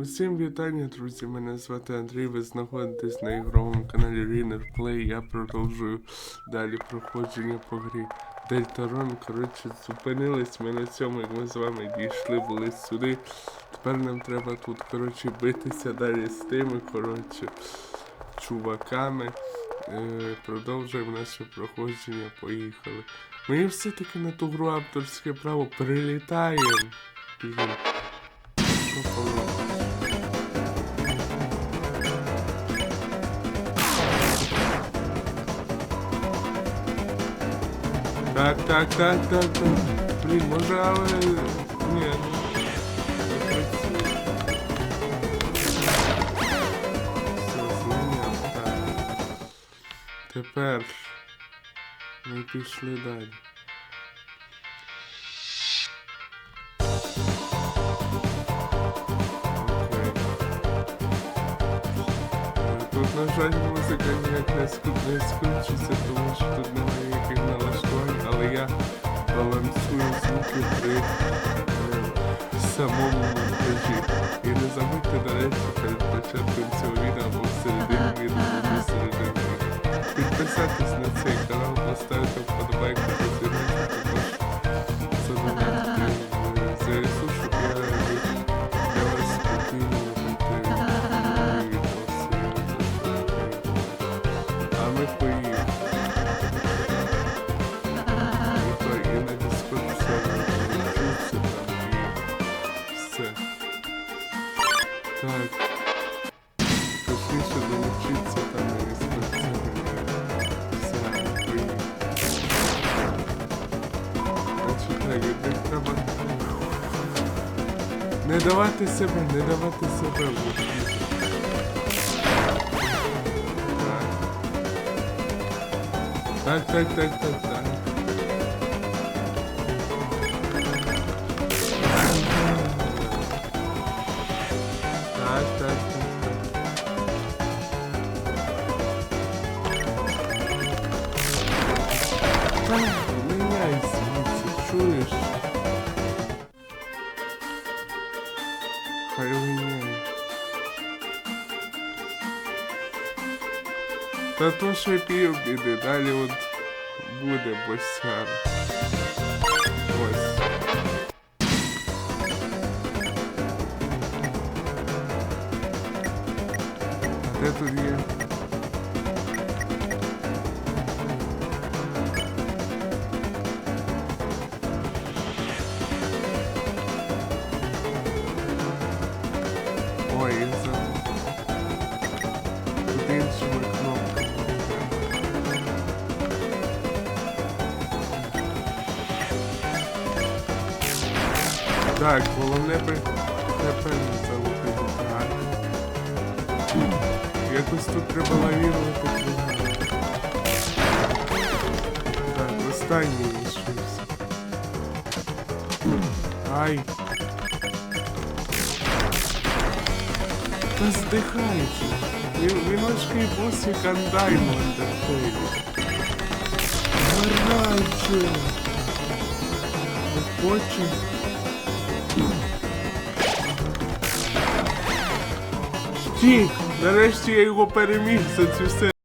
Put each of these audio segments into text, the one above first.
Усім вітання, друзі. Мене звати Андрій. Ви знаходитесь на ігровому каналі Riner Play. Я продовжую далі проходження по грі Дельтарон. Коротше, зупинились ми на цьому, як ми з вами дійшли, були сюди. Тепер нам треба тут, коротше, битися далі з тими, коротше, чуваками. Е, продовжуємо наше проходження. Поїхали. Мені все-таки на ту гру авторське право прилітаємо. Що Так, так, так, так, так. Блін, може, але. Все, так. Тепер ми пішли далі. На жаль, музика ніяк не скручиться, тому що тут немає ніяких налаштувань, але я балансую звуки при е, самому монтажі. І не забудьте, до речі, перед початком цього відео або всередині ми поїхали. І то і там і все. Так. Точніше долучитися там на. Не давати себе, не давати себе Так. Так, так, так, так, так. Так, так, так, так. Так, міняй звідси, чуєш? Хай Та то ще півбіди, далі от буде босяр. Ось. А де тут є? Ой, я забув. Тут іншими Так, головне ХП не залупити. Так. Якось тут треба лавірувати кругом. Так, останній лишився. Ай. Та здихається. Він, він важкий бос і кандай в Андертейлі. Гараче. Не хоче. Втік! Нарешті я його переміг за цю серію.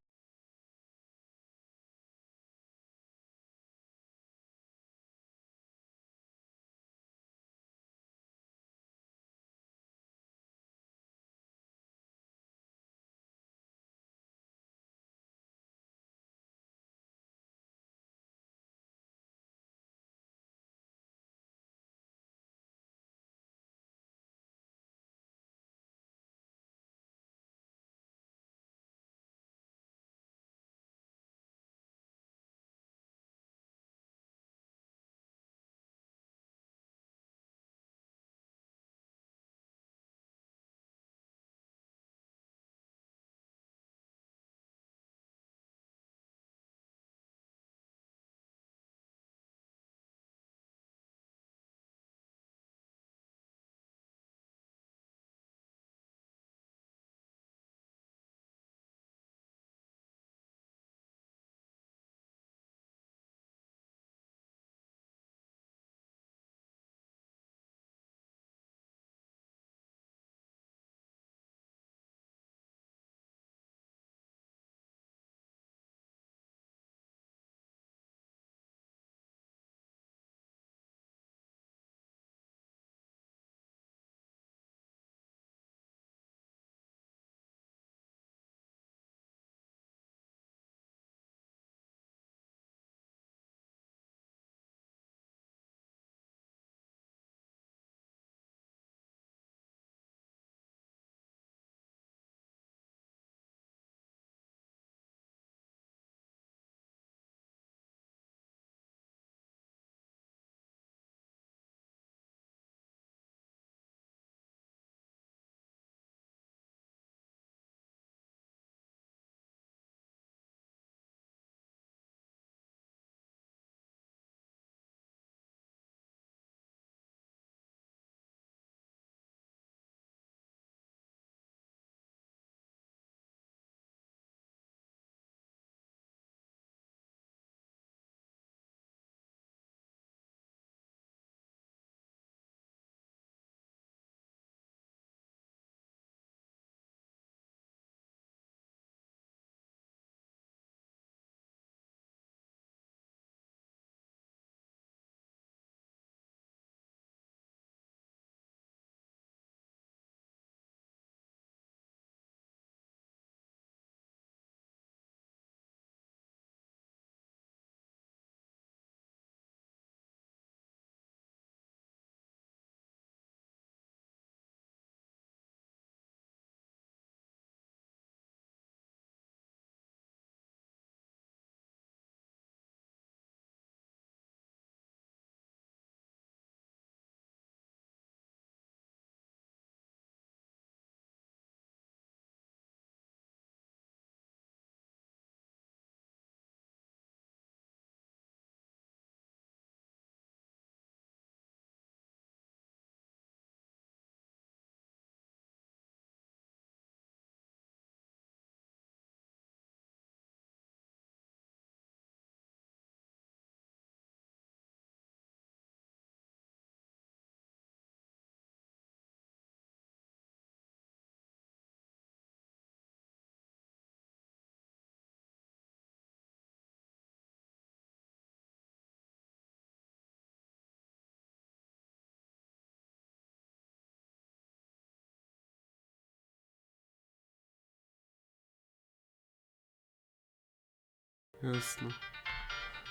Ясно.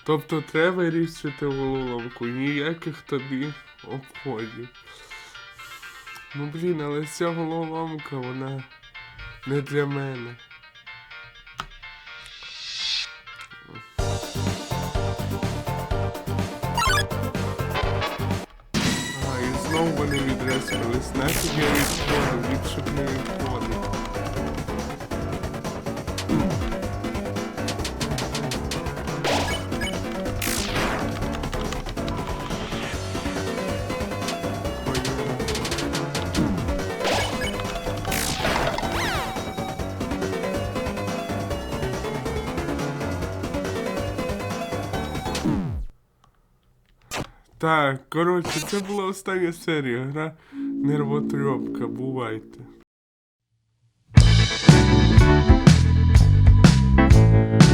Тобто треба вирішити головоломку, ніяких тобі обходів. Ну блін, але ця головоломка, вона не для мене. А, і знову вони відреспились. Нафіг я відходив, б відходив. Так, коротше, це була остання серія. Гра нервотрьопка. Бувайте.